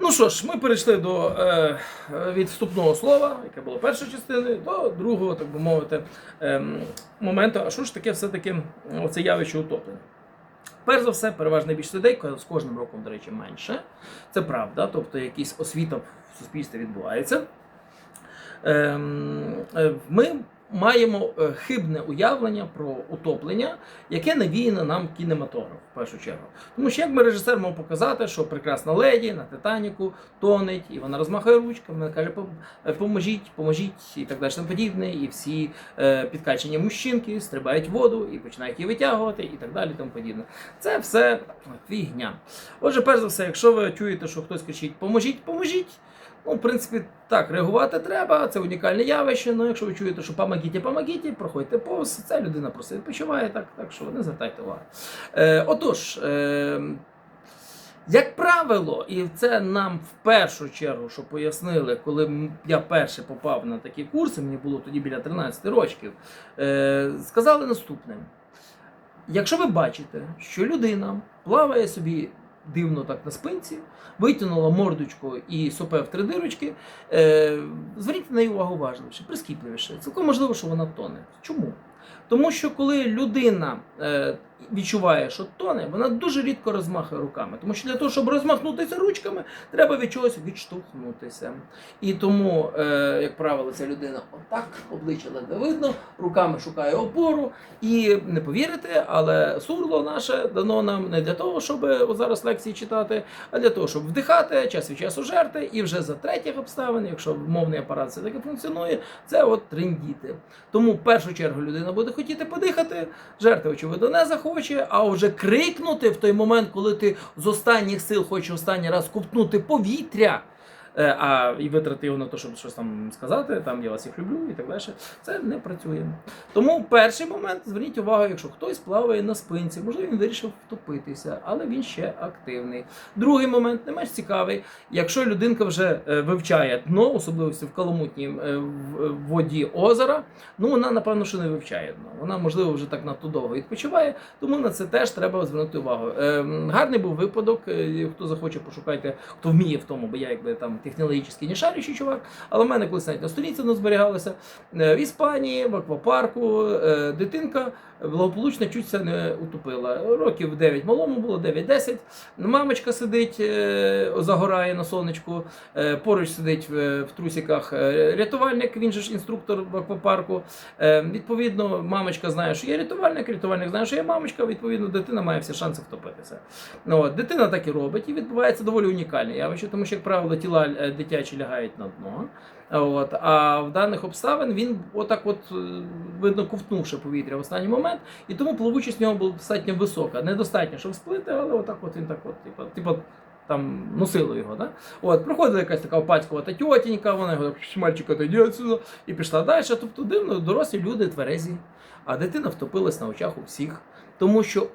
Ну що ж, ми перейшли до е, від вступного слова, яке було першою частиною, до другого, так би мовити, ем, моменту. А що ж таке все-таки оце явище утоплення? Перш за все, переважна більшість людей, з кожним роком, до речі, менше. Це правда, тобто якась освіта в суспільстві відбувається. Ем, е, Ми маємо е, хибне уявлення про утоплення, яке навіяно нам кінематограф в першу чергу. Тому що як ми режисер мав показати, що прекрасна леді на Титаніку тонеть, і вона розмахує ручками, вона каже, е, поможіть, поможіть і так далі подібне. І всі е, підкачені мужчинки стрибають в воду і починають її витягувати, і так далі. Тому подібне. Це все фігня. Отже, перш за все, якщо ви чуєте, що хтось кричить Поможіть, поможіть. Ну, в принципі, так, реагувати треба, це унікальне явище. Ну, якщо ви чуєте, що помогіть, помогіть, проходьте повз, ця людина просто відпочиває, так, так що не звертайте уваги. Е, отож, е, як правило, і це нам в першу чергу, що пояснили, коли я перше попав на такі курси, мені було тоді біля 13 років, е, сказали наступне. Якщо ви бачите, що людина плаває собі дивно так на спинці, витягнула мордочку і сопе в три дирочки, е, зверніть на неї увагу важливіше, прискіпливіше. Цілком можливо, що вона тоне. Чому? Тому що коли людина е, відчуває, що тоне, вона дуже рідко розмахує руками. Тому що для того, щоб розмахнутися ручками, треба від чогось відштовхнутися. І тому, е, як правило, ця людина отак, обличчя ледве видно, руками шукає опору. І не повірите, але сурло наше дано нам не для того, щоб зараз лекції читати, а для того, щоб вдихати, час від часу жерти, і вже за третіх обставин, якщо мовний апарат все таки функціонує, це от триндіти. Тому в першу чергу людина буде хотіти подихати, жерти, очевидно, не захоче, а вже крикнути в той момент, коли ти з останніх сил хочеш останній раз ковтнути повітря. Е, А і витрати його на те, щоб щось там сказати, там я вас їх люблю і так далі. Це не працює. Тому перший момент зверніть увагу, якщо хтось плаває на спинці, можливо, він вирішив втопитися, але він ще активний. Другий момент не менш цікавий. Якщо людинка вже е, вивчає дно, особливо в каламутній е, воді озера, ну вона напевно що не вивчає дно. Вона можливо вже так надто довго відпочиває, тому на це теж треба звернути увагу. Е, Гарний був випадок. Хто захоче, пошукайте, хто вміє в тому, бо я якби там технологічний не шарючий чувак. Але в мене колись навіть на сторінці воно зберігалося. Е, В Іспанії, в аквапарку, е, дитинка благополучно чуть не утопила. Років 9 малому було, 9-10. Мамочка сидить, е, загорає на сонечку. Поруч сидить в, трусіках рятувальник, він же ж інструктор в аквапарку. Відповідно, мамочка знає, що є рятувальник, рятувальник знає, що є мамочка. Відповідно, дитина має всі шанси втопитися. Ну, от, дитина так і робить, і відбувається доволі унікальне явище, тому що, як правило, тіла дитячі лягають на дно. От, а в даних обставин він отак, от е, видно, ковтнувши повітря в останній момент, і тому плавучість в нього була достатньо висока. Недостатньо, щоб сплити, але отак от він так от, типу, типу там носило його. Да? От, проходила якась така опацькувата тьотінька, вона його так, мальчика йди отсюда, і пішла далі. Тобто дивно, дорослі люди тверезі, а дитина втопилась на очах у всіх. Тому що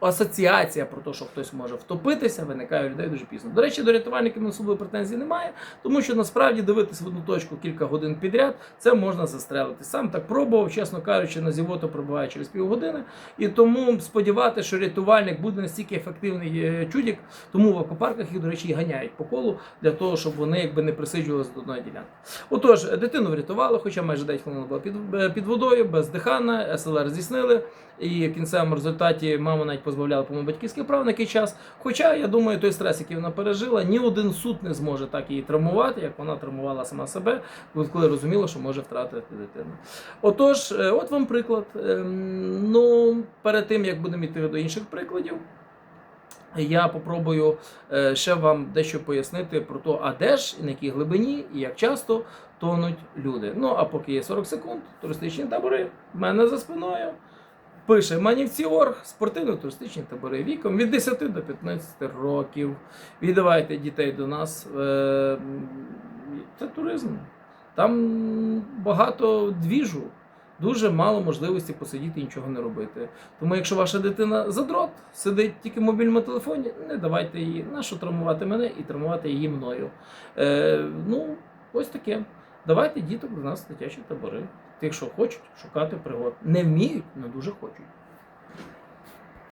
асоціація про те, що хтось може втопитися, виникає у людей дуже пізно. До речі, до рятувальників особливої претензій немає, тому що насправді дивитися в одну точку кілька годин підряд, це можна застрелити. Сам так пробував, чесно кажучи, на зівоту пробуває через півгодини. І тому сподіватися, що рятувальник буде настільки ефективний е, чудік, тому в аквапарках їх, до речі, і ганяють по колу для того, щоб вони якби не присиджувалися до одної ділянки. Отож, дитину врятували, хоча майже 10 хвилин була під, е, під водою, бездиханна, СЛР здійснили. І в кінцевому результаті маму навіть позбавляли по батьківських прав на який час. Хоча я думаю, той стрес, який вона пережила, ні один суд не зможе так її травмувати, як вона травмувала сама себе, коли розуміла, що може втратити дитину. Отож, е, от вам приклад. Ем, Ну, перед тим як будемо йти до інших прикладів. Я попробую е, ще вам дещо пояснити про те, а де ж, на якій глибині і як часто тонуть люди. Ну а поки є 40 секунд, туристичні табори в мене за спиною. Пише Манівці.орг, спортивно-туристичні табори віком від 10 до 15 років. Віддавайте дітей до нас. Е, Це туризм. Там багато двіжу, дуже мало можливості посидіти і нічого не робити. Тому, якщо ваша дитина задрот, сидить тільки в мобільному телефоні, не давайте її. Нащо травмувати мене і травмувати її мною. Е, ну, ось таке. Давайте діток до нас дитячі табори. Тих, що хочуть шукати пригод. Не вміють, але дуже хочуть.